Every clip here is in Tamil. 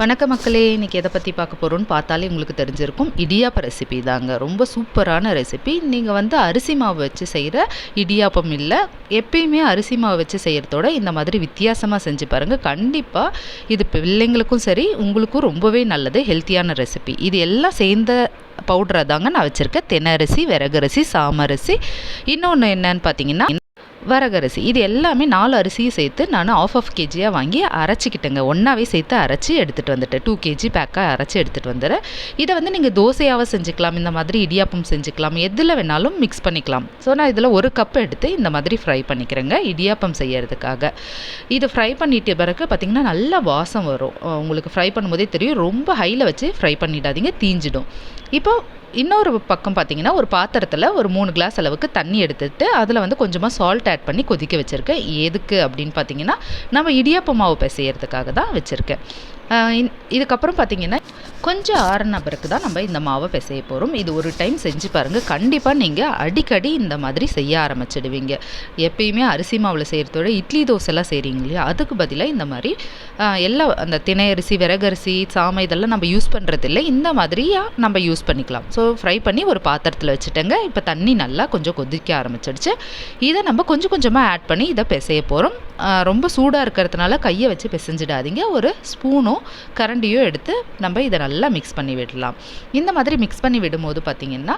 வணக்க மக்களே இன்றைக்கி எதை பற்றி பார்க்க போகிறோன்னு பார்த்தாலே உங்களுக்கு தெரிஞ்சிருக்கும். இடியாப்ப ரெசிபி தாங்க. ரொம்ப சூப்பரான ரெசிபி நீங்கள் வந்து அரிசி மாவு வச்சு செய்கிற இடியாப்பம் இல்லை. எப்பயுமே அரிசி மாவு வச்சு செய்கிறதோட இந்த மாதிரி வித்தியாசமாக செஞ்சு பாருங்கள் கண்டிப்பாக இது பிள்ளைங்களுக்கும் சரி உங்களுக்கும் ரொம்பவே நல்லது ஹெல்த்தியான ரெசிபி இது எல்லாம் சேர்ந்த பவுடரை தாங்க நான் வச்சுருக்கேன். தென்னரிசி விறகரிசி சாமரிசி இன்னொன்று என்னன்னு பார்த்தீங்கன்னா வரகரிசி. இது எல்லாமே நாலு அரிசியும் சேர்த்து நான் ஆஃப் ஆஃப் கேஜியாக வாங்கி அரைச்சிக்கிட்டேங்க. ஒன்றாவே சேர்த்து அரைச்சி எடுத்துகிட்டு வந்துட்டேன். டூ கேஜி பேக்காக அரைச்சி எடுத்துகிட்டு வந்துடுறேன். இதை வந்து நீங்கள் தோசையாக செஞ்சுக்கலாம் இந்த மாதிரி இடியாப்பம் செஞ்சுக்கலாம் எதில் வேணாலும் மிக்ஸ் பண்ணிக்கலாம். ஸோ நான் இதில் ஒரு கப் எடுத்து இந்த மாதிரி ஃப்ரை பண்ணிக்கிறேங்க இடியாப்பம் செய்யறதுக்காக. இது ஃப்ரை பண்ணிட்டு பிறகு பார்த்திங்கன்னா நல்லா வாசம் வரும். உங்களுக்கு ஃப்ரை பண்ணும்போதே தெரியும். ரொம்ப ஹையில் வச்சு ஃப்ரை பண்ணிடாதீங்க தீஞ்சிடும். இப்போ இன்னொரு பக்கம் பார்த்தீங்கன்னா ஒரு பாத்திரத்தில் ஒரு மூணு கிளாஸ் அளவுக்கு தண்ணி எடுத்துட்டு அதில் வந்து கொஞ்சமாக சால்ட் ஆட் பண்ணி கொதிக்க வச்சுருக்கேன். எதுக்கு அப்படின்னு பார்த்தீங்கன்னா நம்ம இடியாப்ப மாவு பிசையறதுக்காக தான் வச்சுருக்கேன். இதுக்கப்புறம் பார்த்தீங்கன்னா கொஞ்சம் ஆறுன பிறகு தான் நம்ம இந்த மாவை பிசைய போகிறோம் இது ஒரு டைம் செஞ்சு பாருங்கள் கண்டிப்பாக நீங்கள் அடிக்கடி இந்த மாதிரி செய்ய ஆரம்பிச்சிடுவீங்க. எப்பயுமே அரிசி மாவில் செய்கிறதோட இட்லி தோசைலாம் செய்கிறீங்க இல்லையா? அதுக்கு பதிலாக இந்த மாதிரி எல்லா அந்த தினை அரிசி விறகரிசி சாமை இதெல்லாம் நம்ம யூஸ் பண்ணுறதில்ல இந்த மாதிரியாக நம்ம யூஸ் பண்ணிக்கலாம். ஸோ ஃப்ரை பண்ணி ஒரு பாத்திரத்தில் வச்சுட்டேங்க. இப்போ தண்ணி நல்லா கொஞ்சம் கொதிக்க ஆரம்பிச்சிடுச்சு. இதை நம்ம கொஞ்சம் கொஞ்சமாக ஆட் பண்ணி இதை பிசைய போகிறோம் ரொம்ப சூடாக இருக்கிறதுனால கையை வச்சு பிசைஞ்சிடாதீங்க. ஒரு ஸ்பூனோ கரண்டியோ எடுத்து நம்ம இதை நல்லா மிக்ஸ் பண்ணி விடலாம். இந்த மாதிரி மிக்ஸ் பண்ணி விடும்போது பார்த்திங்கன்னா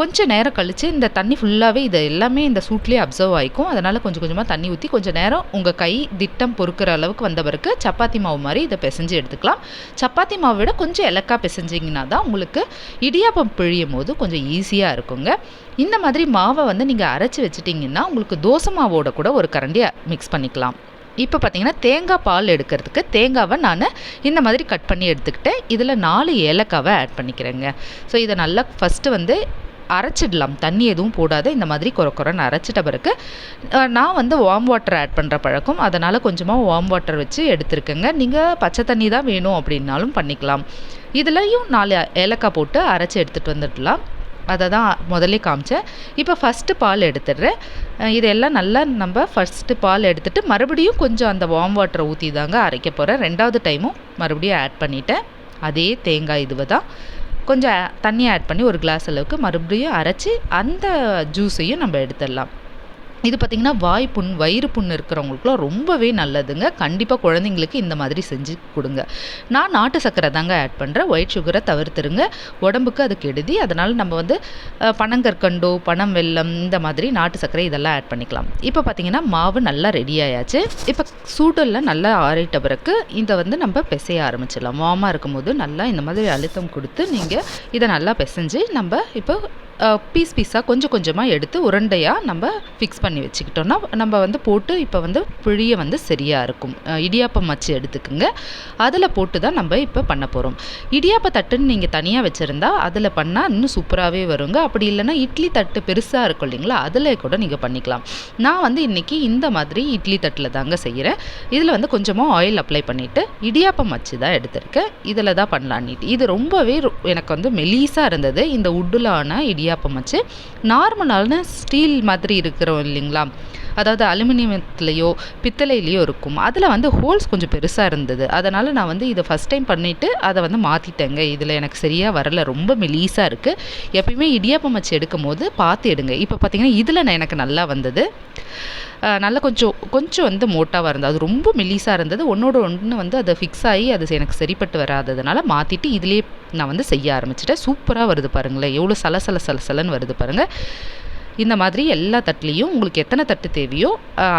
கொஞ்சம் நேரம் கழித்து இந்த தண்ணி ஃபுல்லாகவே இது எல்லாமே இந்த சூட்லேயே அப்சர்வ் ஆகிக்கும் அதனால் கொஞ்சம் கொஞ்சமாக தண்ணி ஊற்றி கொஞ்சம் நேரம் உங்கள் கை திட்டம் பொறுக்கிற அளவுக்கு வந்த பிறகு சப்பாத்தி மாவு மாதிரி இதை பிசைஞ்சு எடுத்துக்கலாம். சப்பாத்தி மாவை விட கொஞ்சம் இலக்காக பிசைஞ்சிங்கன்னா தான் உங்களுக்கு இடியாப்பம் பிழியும் போது கொஞ்சம் ஈஸியாக இருக்குங்க. இந்த மாதிரி மாவை வந்து நீங்கள் அரைச்சி வச்சிட்டிங்கன்னா உங்களுக்கு தோசை மாவோட கூட ஒரு கரண்டியை மிக்ஸ் பண்ணிக்கலாம். இப்போ பார்த்தீங்கன்னா தேங்காய் பால் எடுக்கிறதுக்கு தேங்காவை நான் இந்த மாதிரி கட் பண்ணி எடுத்துக்கிட்டேன். இதில் நாலு ஏலக்காவை ஆட் பண்ணிக்கிறேங்க. ஸோ இதை நல்லா ஃபஸ்ட்டு வந்து அரைச்சிடலாம். தண்ணி எதுவும் போடாத இந்த மாதிரி குறை குறைன்னு அரைச்சிட்ட பிறகு நான் வந்து வார்ம் வாட்டர் ஆட் பண்ணுற பழக்கம். அதனால் கொஞ்சமாக வார்ம் வாட்டர் வச்சு எடுத்துருக்கேங்க. நீங்கள் பச்சை தண்ணி தான் வேணும் அப்படின்னாலும் பண்ணிக்கலாம். இதுலேயும் நாலு ஏலக்காய் போட்டு அரைச்சி எடுத்துகிட்டு வந்துடலாம். அதை தான் முதல்ல காமிச்சேன். இப்போ ஃபஸ்ட்டு பால் எடுத்துடுறேன். இதெல்லாம் நல்லா நம்ம ஃபஸ்ட்டு பால் எடுத்துகிட்டு மறுபடியும் கொஞ்சம் அந்த வார்ம் வாட்டரை ஊற்றி தாங்க அரைக்க போகிறேன் ரெண்டாவது டைமும் மறுபடியும் ஆட் பண்ணிவிட்டேன் அதே தேங்காய் இதுவை தான். கொஞ்சம் தண்ணி ஆட் பண்ணி ஒரு கிளாஸ் அளவுக்கு மறுபடியும் அரைச்சி அந்த ஜூஸையும் நம்ம எடுத்துடலாம். இது பார்த்திங்கன்னா வாய் புண் வயிறு புண் இருக்கிறவங்களுக்குலாம் ரொம்பவே நல்லதுங்க. கண்டிப்பாக குழந்தைங்களுக்கு இந்த மாதிரி செஞ்சு கொடுங்க. நான் நாட்டு சர்க்கரை தாங்க ஆட் பண்ணுறேன் ஒயிட் சுகரை தவிர்த்துருங்க. உடம்புக்கு அது கெடுதி. அதனால் நம்ம வந்து பனங்கற்கண்டோ பனம் வெல்லம் இந்த மாதிரி நாட்டு சர்க்கரை இதெல்லாம் ஆட் பண்ணிக்கலாம். இப்போ பார்த்திங்கன்னா மாவு நல்லா ரெடி ஆயாச்சு. இப்போ சூடெல்லாம் நல்லா ஆறிட்ட பிறகு இதை வந்து நம்ம பிசைய ஆரம்பிச்சிடலாம். வாமாக இருக்கும்போது நல்லா இந்த மாதிரி அழுத்தம் கொடுத்து நீங்கள் இதை நல்லா பிசைஞ்சு நம்ம இப்போ பீஸ் பீஸாக கொஞ்சம் கொஞ்சமாக எடுத்து உருண்டையாக நம்ம ஃபிக்ஸ் பண்ணி வச்சுக்கிட்டோன்னா நம்ம வந்து போட்டு இப்போ வந்து பிழிய வந்து சரியாக இருக்கும். இடியாப்பம் வச்சு எடுத்துக்குங்க. அதில் போட்டு தான் நம்ம இப்போ பண்ண போகிறோம் இடியாப்ப தட்டுன்னு நீங்கள் தனியாக வச்சுருந்தா அதில் பண்ணால் இன்னும் சூப்பராகவே வருங்க. அப்படி இல்லைன்னா இட்லி தட்டு பெருசாக இருக்கும் இல்லைங்களா? அதில் கூட நீங்கள் பண்ணிக்கலாம். நான் வந்து இன்றைக்கி இந்த மாதிரி இட்லி தட்டில் தாங்க செய்கிறேன் இதில் வந்து கொஞ்சமாக ஆயில் அப்ளை பண்ணிவிட்டு இடியாப்பம் வச்சு தான் எடுத்திருக்கேன். இதில் தான் பண்ணலான்னு இது ரொம்பவே எனக்கு வந்து மெலீஸாக இருந்தது. இந்த உட்டுலான இடி இடியாப்பம் வச்சு நார்மலான ஸ்டீல் மாதிரி இருக்கிறோம் இல்லைங்களா? அதாவது அலுமினியத்துலேயோ பித்தளையிலையோ இருக்கும். அதில் வந்து ஹோல்ஸ் கொஞ்சம் பெருசாக இருந்தது. அதனால் நான் வந்து இதை ஃபஸ்ட் டைம் பண்ணிவிட்டு அதை வந்து மாற்றிட்டேங்க இதில் எனக்கு சரியாக வரல. ரொம்ப மெலீஸாக இருக்குது எப்பயுமே இடியாப்பம் வச்சு எடுக்கும் போது பார்த்து எடுங்க. இப்போ பார்த்திங்கன்னா இதில் எனக்கு நல்லா வந்தது. நல்லா கொஞ்சம் கொஞ்சம் வந்து மோட்டாவாக இருந்தது. அது ரொம்ப மெலீஸாக இருந்தது. ஒன்றோட ஒன்று வந்து அதை ஃபிக்ஸ் ஆகி அது எனக்கு சரிப்பட்டு வராததுனால மாற்றிட்டு இதிலே நான் வந்து செய்ய ஆரம்பிச்சிட்டேன். சூப்பராக வருது பாருங்களேன். எவ்வளோ சலசல சலசலன்னு வருது பாருங்கள் இந்த மாதிரி எல்லா தட்டுலேயும் உங்களுக்கு எத்தனை தட்டு தேவையோ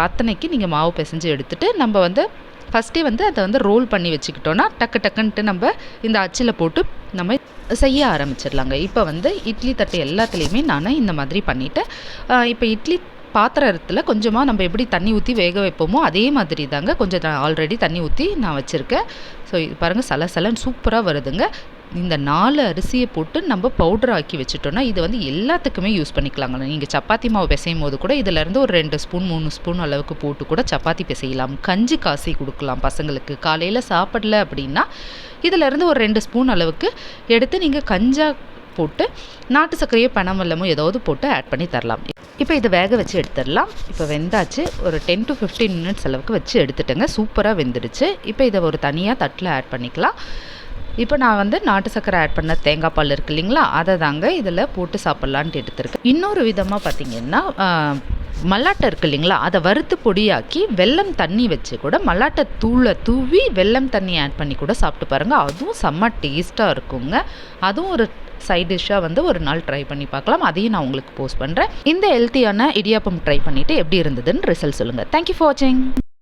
அத்தனைக்கு நீங்கள் மாவு பிசைஞ்சு எடுத்துகிட்டு நம்ம வந்து ஃபஸ்ட்டே வந்து அதை வந்து ரோல் பண்ணி வச்சுக்கிட்டோன்னா டக்கு டக்குன்ட்டு நம்ம இந்த அச்சில் போட்டு நம்ம செய்ய ஆரம்பிச்சிடலாங்க. இப்போ வந்து இட்லி தட்டு எல்லாத்துலேயுமே நான் இந்த மாதிரி பண்ணிவிட்டேன் இப்போ இட்லி பாத்திரத்தில் கொஞ்சமாக நம்ம எப்படி தண்ணி ஊற்றி வேக வைப்போமோ அதே மாதிரி தாங்க கொஞ்சம் ஆல்ரெடி தண்ணி ஊற்றி நான் வச்சுருக்கேன். ஸோ இது பாருங்கள் சலசலன்னு சூப்பராக வருதுங்க. இந்த நாலு அரிசியை போட்டு நம்ம பவுடர் ஆக்கி வச்சுட்டோன்னா இது வந்து எல்லாத்துக்குமே யூஸ் பண்ணிக்கலாங்க. நீங்கள் சப்பாத்தி மாவு பிசையும் போது கூட இதிலேருந்து ஒரு ரெண்டு ஸ்பூன் மூணு ஸ்பூன் அளவுக்கு போட்டு கூட சப்பாத்தி பிசையலாம். கஞ்சி காசி கொடுக்கலாம் பசங்களுக்கு. காலையில் சாப்பிடல அப்படின்னா இதிலேருந்து ஒரு ரெண்டு ஸ்பூன் அளவுக்கு எடுத்து நீங்கள் கஞ்சா போட்டு நாட்டு சர்க்கரையோ பனவெல்லமோ ஏதாவது போட்டு ஆட் பண்ணி தரலாம். இப்போ இதை வேக வச்சு எடுத்துடலாம். இப்போ வெந்தாச்சு. ஒரு டென் டு ஃபிஃப்டீன் மினிட்ஸ் அளவுக்கு வச்சு எடுத்துட்டேங்க. சூப்பராக வெந்துடுச்சு. இப்போ இதை ஒரு தனியாக தட்டில் ஆட் பண்ணிக்கலாம். இப்போ நான் வந்து நாட்டு சர்க்கரை ஆட் பண்ண தேங்காய் பால் இருக்கு இல்லைங்களா? அதை தாங்க இதில் போட்டு சாப்பிட்லான்ட்டு எடுத்திருக்கேன். இன்னொரு விதமாக பார்த்தீங்கன்னா மல்லாட்டை இருக்கு இல்லைங்களா? அதை வறுத்து பொடியாக்கி வெல்லம் தண்ணி வச்சு கூட மல்லாட்டை தூளை தூவி வெல்லம் தண்ணி ஆட் பண்ணி கூட சாப்பிட்டு பாருங்கள் அதுவும் செம்ம டேஸ்ட்டாக இருக்குங்க. அதுவும் ஒரு சைட் டிஷ்ஷாக வந்து ஒரு நாள் ட்ரை பண்ணி பார்க்கலாம். அதையும் நான் உங்களுக்கு போஸ்ட் பண்ணுறேன் இந்த ஹெல்த்தியான இடியாப்பம் ட்ரை பண்ணிவிட்டு எப்படி இருந்ததுன்னு ரிசல்ட் சொல்லுங்கள் தேங்க்யூ ஃபார் வாட்சிங்